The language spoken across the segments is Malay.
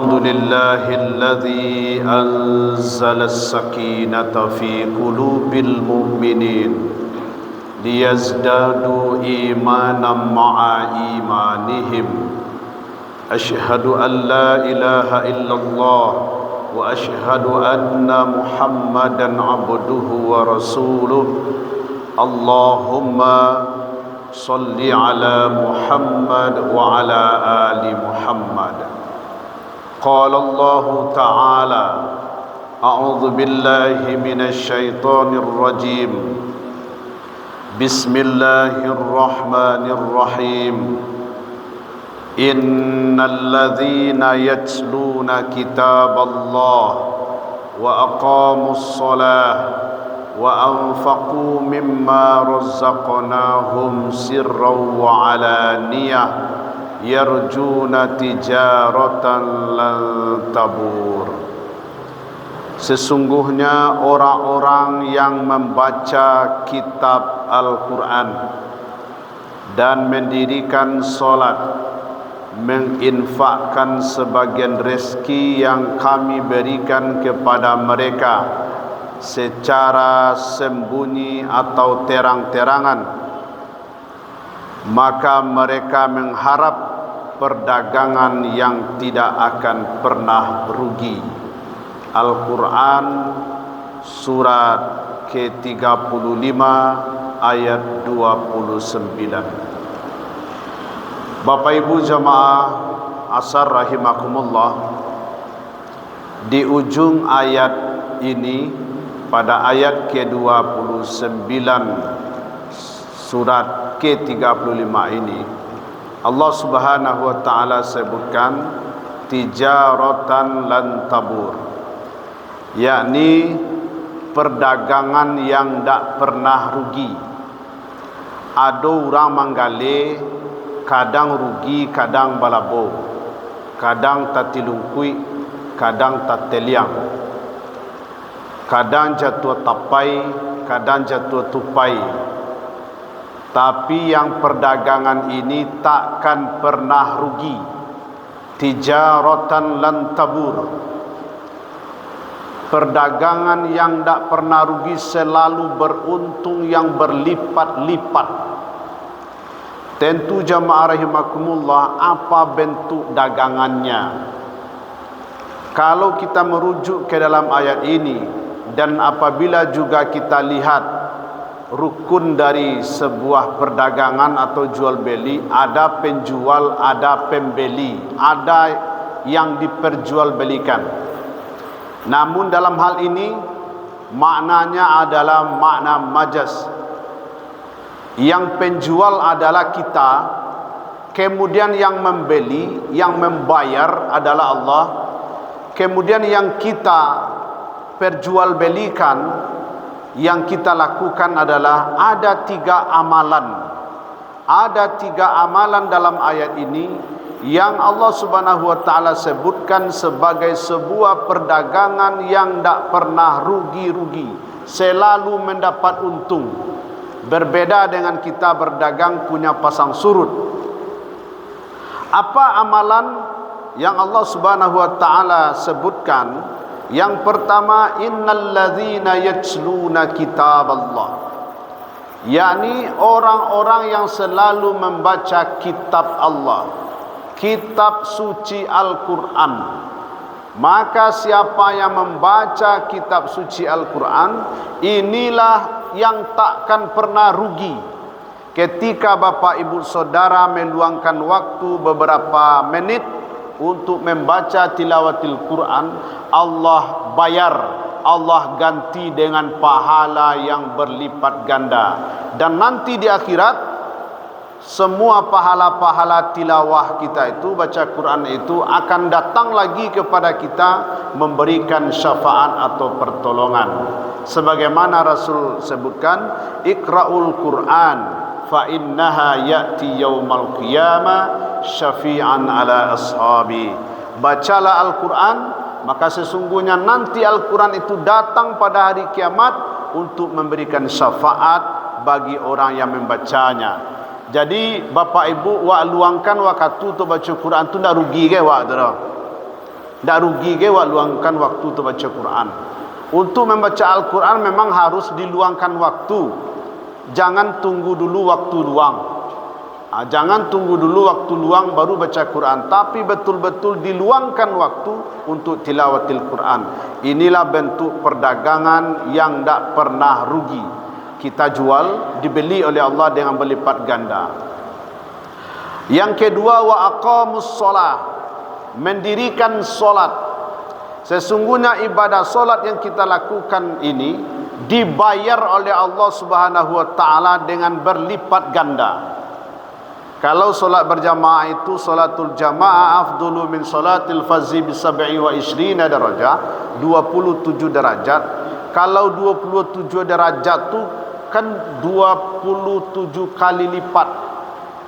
الحمد لله الذي أنزل السكينة في قلوب المؤمنين ليزدادوا إيمانا مع إيمانهم أشهد أن لا إله إلا الله وأشهد أن محمدا عبده ورسوله اللهم صل على محمد وعلى آل محمد قال الله تعالى أعوذ بالله من الشيطان الرجيم. بسم الله الرحمن الرحيم. إن الذين يتلون كتاب الله وأقاموا الصلاة وأنفقوا مما رزقناهم سرا وعلانية yarjuna tijaratan lan tabur. Sesungguhnya orang-orang yang membaca kitab Al-Quran Dan mendirikan solat Menginfakkan sebagian rezeki yang kami berikan kepada mereka Secara sembunyi atau terang-terangan Maka mereka mengharap perdagangan yang tidak akan pernah rugi. Al-Quran surat ke-35 ayat 29. Bapak Ibu jamaah asar rahimakumullah di ujung ayat ini pada ayat ke-29 surat ke-35 ini Allah Subhanahu wa taala sebutkan tijaratan lan tabur. Yakni perdagangan yang tak pernah rugi. Ada orang manggale kadang rugi kadang balabo. Kadang tatilungkui kadang tateliang kadang jatuh tapai kadang jatuh tupai tapi yang perdagangan ini takkan pernah rugi. Tijaratan lan tabur. Perdagangan yang tak pernah rugi selalu beruntung yang berlipat-lipat. Tentu jamaah rahimakumullah apa bentuk dagangannya? Kalau kita merujuk ke dalam ayat ini dan apabila juga kita lihat rukun dari sebuah perdagangan atau jual beli ada penjual ada pembeli ada yang diperjualbelikan. Namun dalam hal ini maknanya adalah makna majas. Yang penjual adalah kita kemudian yang membeli yang membayar adalah Allah kemudian yang kita perjualbelikan yang kita lakukan adalah ada tiga amalan. Ada tiga amalan dalam ayat ini yang Allah Subhanahu wa taala sebutkan sebagai sebuah perdagangan yang tak pernah rugi-rugi selalu mendapat untung. Berbeda dengan kita berdagang punya pasang surut. Apa amalan yang Allah Subhanahu wa taala sebutkan yang pertama innalladzina yatsluna kitaballah. yakni orang-orang yang selalu membaca kitab Allah. Kitab suci Al-Qur'an. Maka siapa yang membaca kitab suci Al-Qur'an, inilah yang takkan pernah rugi. Ketika Bapak Ibu Saudara meluangkan waktu beberapa menit untuk membaca tilawatil Quran Allah bayar Allah ganti dengan pahala yang berlipat ganda. Dan nanti di akhirat semua pahala-pahala tilawah kita itu baca Quran itu akan datang lagi kepada kita memberikan syafaat atau pertolongan. Sebagaimana Rasul sebutkan ikraul Quran fa innaha ya'ti yaumal qiyamah syafi'an ala ashabi bacalah Al-Quran maka sesungguhnya nanti Al-Quran itu datang pada hari kiamat untuk memberikan syafaat bagi orang yang membacanya jadi Bapak Ibu wa luangkan waktu tu baca Quran tu nak rugi ke wak tu Tak rugi ke wak luangkan waktu untuk baca Quran. Untuk membaca Al-Quran memang harus diluangkan waktu. Jangan tunggu dulu waktu luang. Ha, jangan tunggu dulu waktu luang baru baca Quran. Tapi betul-betul diluangkan waktu untuk tilawatil Quran. Inilah bentuk perdagangan yang tak pernah rugi. Kita jual, dibeli oleh Allah dengan berlipat ganda. Yang kedua, wa aqamus solah mendirikan solat sesungguhnya ibadah solat yang kita lakukan ini dibayar oleh Allah Subhanahu wa taala dengan berlipat ganda kalau solat berjamaah itu solatul jamaah afdulu min solatil fazi bi sab'i wa ishrina darajah 27 derajat kalau 27 derajat tu kan 27 kali lipat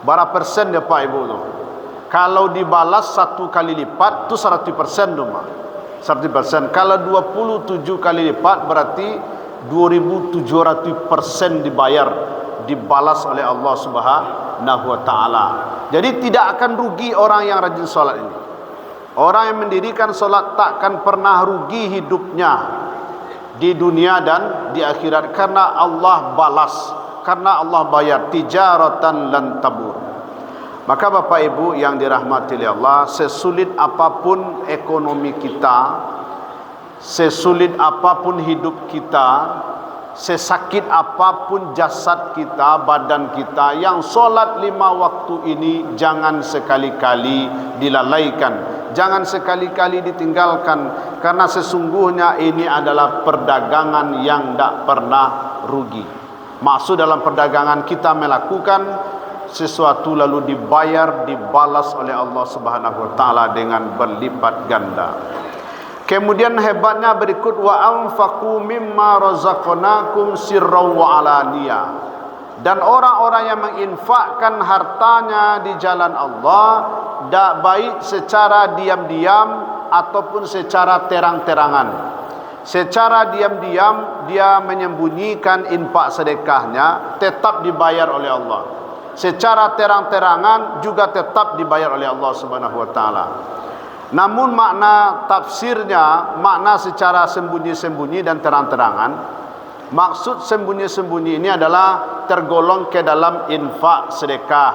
berapa persen dia Pak Ibu tu kalau dibalas satu kali lipat tu 100% doma. 100%. Kalau 27 kali lipat berarti 2700% dibayar dibalas oleh Allah Subhanahu wa taala. Jadi tidak akan rugi orang yang rajin solat ini. Orang yang mendirikan solat takkan pernah rugi hidupnya di dunia dan di akhirat karena Allah balas, karena Allah bayar tijaratan lan tabur. Maka Bapak Ibu yang dirahmati oleh Allah, sesulit apapun ekonomi kita, sesulit apapun hidup kita, sesakit apapun jasad kita, badan kita, yang solat lima waktu ini jangan sekali-kali dilalaikan. Jangan sekali-kali ditinggalkan karena sesungguhnya ini adalah perdagangan yang tidak pernah rugi. Maksud dalam perdagangan kita melakukan sesuatu lalu dibayar dibalas oleh Allah Subhanahu wa taala dengan berlipat ganda. Kemudian hebatnya berikut wa anfaqu mimma razaqnakum sirran wa alaniyah. Dan orang-orang yang menginfakkan hartanya di jalan Allah tak baik secara diam-diam ataupun secara terang-terangan. Secara diam-diam dia menyembunyikan infak sedekahnya tetap dibayar oleh Allah secara terang-terangan juga tetap dibayar oleh Allah Subhanahu wa taala. Namun makna tafsirnya makna secara sembunyi-sembunyi dan terang-terangan maksud sembunyi-sembunyi ini adalah tergolong ke dalam infak sedekah.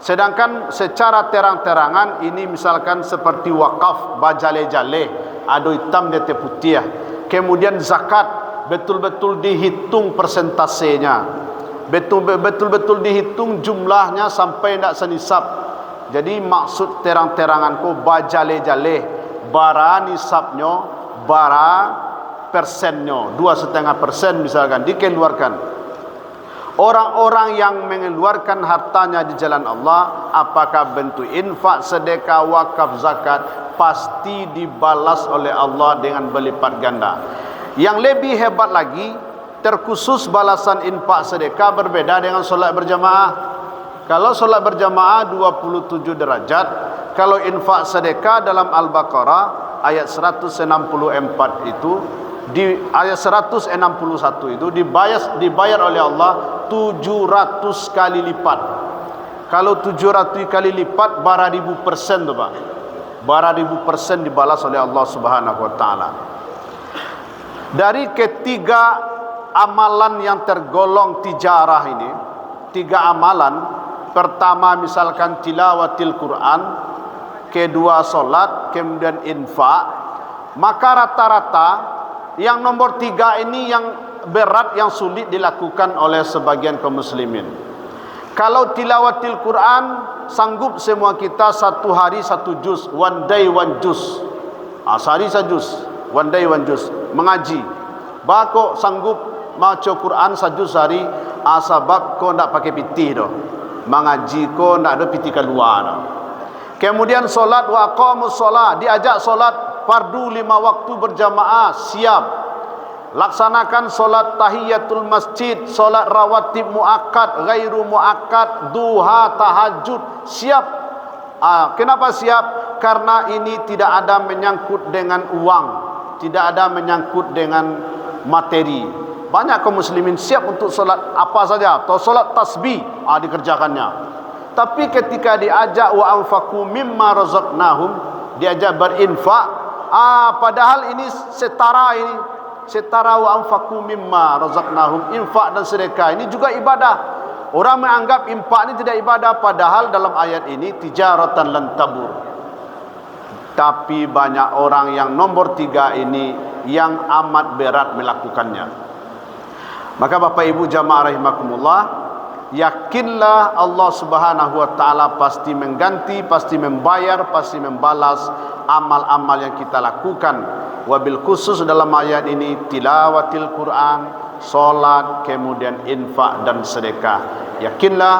Sedangkan secara terang-terangan ini misalkan seperti wakaf bajale-jale ado hitam di putih. Kemudian zakat betul-betul dihitung persentasenya betul-betul dihitung jumlahnya sampai nak senisab. Jadi maksud terang-terangan ko bajale-jale bara nisabnya bara persennya dua setengah persen misalkan dikeluarkan. Orang-orang yang mengeluarkan hartanya di jalan Allah apakah bentuk infak, sedekah, wakaf, zakat pasti dibalas oleh Allah dengan berlipat ganda. Yang lebih hebat lagi terkhusus balasan infak sedekah berbeda dengan solat berjamaah. Kalau solat berjamaah 27 derajat, kalau infak sedekah dalam Al-Baqarah ayat 164 itu di ayat 161 itu dibayar dibayar oleh Allah 700 kali lipat. Kalau 700 kali lipat bara ribu persen tu Pak. Bara ribu persen dibalas oleh Allah Subhanahu wa taala. Dari ketiga amalan yang tergolong tijarah ini tiga amalan pertama misalkan tilawatil Quran kedua solat kemudian infak maka rata-rata yang nomor tiga ini yang berat yang sulit dilakukan oleh sebagian kaum muslimin. Kalau tilawatil Quran sanggup semua kita satu hari satu juz one day one juz. Ah, sehari satu juz one day one juz mengaji. Bako sanggup maca Quran satu sehari? Asabab kau nak pakai piti tu mengaji kau nak ada piti keluar kemudian solat wa aqamus solat. Diajak solat fardu lima waktu berjamaah siap. Laksanakan solat tahiyatul masjid solat rawatib muakkad ghairu muakkad duha tahajud siap. Ah, kenapa siap? Karena ini tidak ada menyangkut dengan uang tidak ada menyangkut dengan materi banyak kaum muslimin siap untuk solat apa saja atau solat tasbih ah dikerjakannya. Tapi ketika diajak wa anfaqu mimma razaqnahum diajak berinfak ah padahal ini setara ini setara wa anfaqu mimma razaqnahum infak dan sedekah. Ini juga ibadah. Orang menganggap infak ini tidak ibadah padahal dalam ayat ini tijaratan lan tabur. Tapi banyak orang yang nomor tiga ini yang amat berat melakukannya maka Bapak Ibu jamaah rahimakumullah yakinlah Allah Subhanahu wa taala pasti mengganti pasti membayar pasti membalas amal-amal yang kita lakukan wabil khusus dalam ayat ini tilawatil Quran, solat, kemudian infak dan sedekah. Yakinlah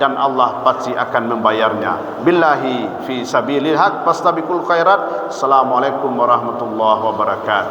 dan Allah pasti akan membayarnya. Billahi fi sabilil haq fastabiqul khairat. Assalamualaikum warahmatullahi wabarakatuh.